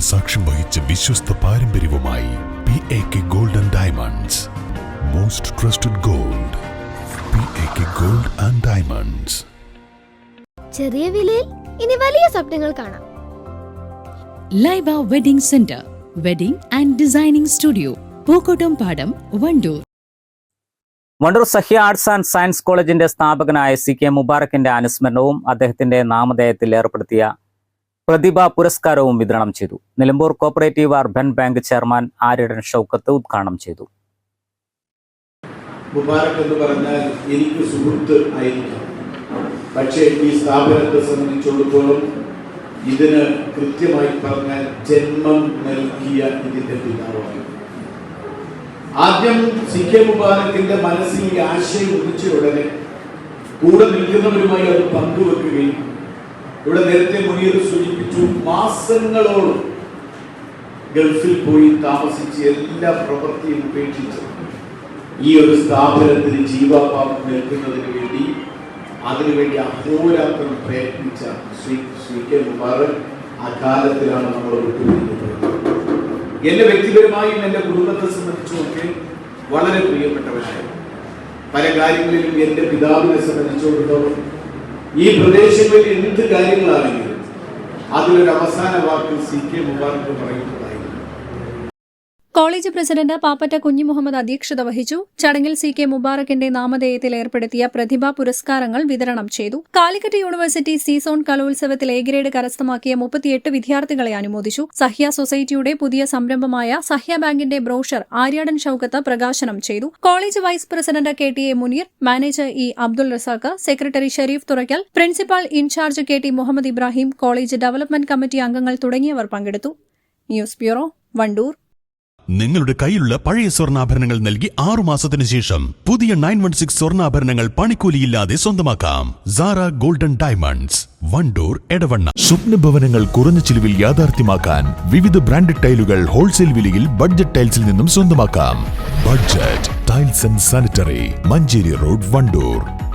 സാക്ഷ്യം വഹിച്ച വിശ്വസ്ത പാരമ്പര്യവുമായി P A K gold and diamonds most trusted gold P A K gold and diamonds ചെറിയ വിലയിൽ ഇനി വലിയ സ്വപ്നങ്ങൾ കാണാം. Laiba wedding centre wedding and designing studio Pookkottumpadam Wandoor. Wandoor Sahya arts and science കോളേജിന്റെ സ്ഥാപകനായ സി കെ മുബാറക്കിന്റെ അനുസ്മരണവും അദ്ദേഹത്തിന്റെ നാമധേയത്തിൽ ഏർപ്പെടുത്തിയ പ്രതിഭ പുരസ്കാരവും വിതരണം ചെയ്തു. Nilambur cooperative urban bank chairman Aryadan Shoukath ഉദ്ഘാടനം ചെയ്തു. മുബാറക് എന്ന് പറഞ്ഞാൽ എനിക്ക് സുഹൃത്ത് ആയിരിക്കാം പക്ഷേ ഈ സ്ഥാപനത്തെ സംബന്ധിച്ചിടത്തോളം ഇതിന് കൃത്യമായി പറഞ്ഞാൽ ജന്മം നൽകിയ ഇതിന്റെ പിതാവാണ്. ആദ്യം സി കെ മുബാറക്കിന്റെ മനസ്സിൽ ഈ ആശയം ഉദിച്ച ഉടനെ കൂടെ നിൽക്കുന്നവരുമായി അത് പങ്കുവെക്കുകയും ഇവിടെ നേരത്തെ മുനിയർ സൂചിപ്പിച്ചു മാസങ്ങളോളം ഗൾഫിൽ പോയി താമസിച്ച് എല്ലാ പ്രവൃത്തിയും ഉപേക്ഷിച്ച് ഈ ഒരു സ്ഥാപനത്തിന് ജീവാപാപം നൽകുന്നതിന് വേണ്ടി അതിനുവേണ്ടി അഹോരാത്രം പ്രയത്നിച്ച ശ്രീ ശ്രീ കെ മുബാറക് അകാലത്തിലാണ് നമ്മൾ വിട്ടുപിരിഞ്ഞത്. എന്റെ വ്യക്തിപരമായും എന്റെ കുടുംബത്തെ സംബന്ധിച്ചുമൊക്കെ വളരെ പ്രിയപ്പെട്ട വിഷയം പല കാര്യങ്ങളിലും എന്റെ പിതാവിനെ സംബന്ധിച്ചിടത്തോളം ഈ പ്രദേശങ്ങളിൽ എന്ത് കാര്യങ്ങളാണെങ്കിലും അതിലൊരു അവസാന വാക്കിൽ സി കെ മുബാറക്ക് പറയുന്നതായിരുന്നു കോളേജ് പ്രസിഡന്റ് പാപ്പറ്റ കുഞ്ഞി മുഹമ്മദ് അധ്യക്ഷത വഹിച്ചു. ചടങ്ങിൽ സി കെ മുബാറക്കിന്റെ നാമധേയത്തിൽ ഏർപ്പെടുത്തിയ പ്രതിഭാ പുരസ്കാരങ്ങൾ വിതരണം ചെയ്തു. കാലിക്കറ്റ് യൂണിവേഴ്സിറ്റി സീസോൺ കലോത്സവത്തിൽ എ ഗ്രേഡ് കരസ്ഥമാക്കിയ മുപ്പത്തിയെട്ട് വിദ്യാർത്ഥികളെ അനുമോദിച്ചു. സഹ്യ സൊസൈറ്റിയുടെ പുതിയ സംരംഭമായ സഹ്യ ബാങ്കിന്റെ ബ്രോഷർ ആര്യാടൻ ഷൌക്കത്ത് പ്രകാശനം ചെയ്തു. College vice president K T A Muneer manager E Abdul Razak secretary Sherif Thurakkal principal incharge K T Muhammad Ibrahim college development committee അംഗങ്ങൾ തുടങ്ങിയവർ പങ്കെടുത്തു. News bureau Vandoor. നിങ്ങളുടെ കയ്യിലുള്ള പഴയ സ്വർണാഭരണങ്ങൾ നൽകി ആറു മാസത്തിന് ശേഷം പുതിയ നയൻ വൺ സിക്സ് സ്വർണാഭരണങ്ങൾ പണിക്കൂലിയില്ലാതെ സ്വന്തമാക്കാം. Zara golden diamonds Wandoor Edavanna. സ്വപ്നഭവനങ്ങൾ കുറഞ്ഞ ചിലവിൽ യാഥാർത്ഥ്യമാക്കാൻ വിവിധ ബ്രാൻഡഡ് ടൈലുകൾ ഹോൾസെയിൽ വിലയിൽ ബഡ്ജറ്റ് ടൈൽസിൽ നിന്നും സ്വന്തമാക്കാം. Budget tiles and sanitary Manjeri road Wandoor.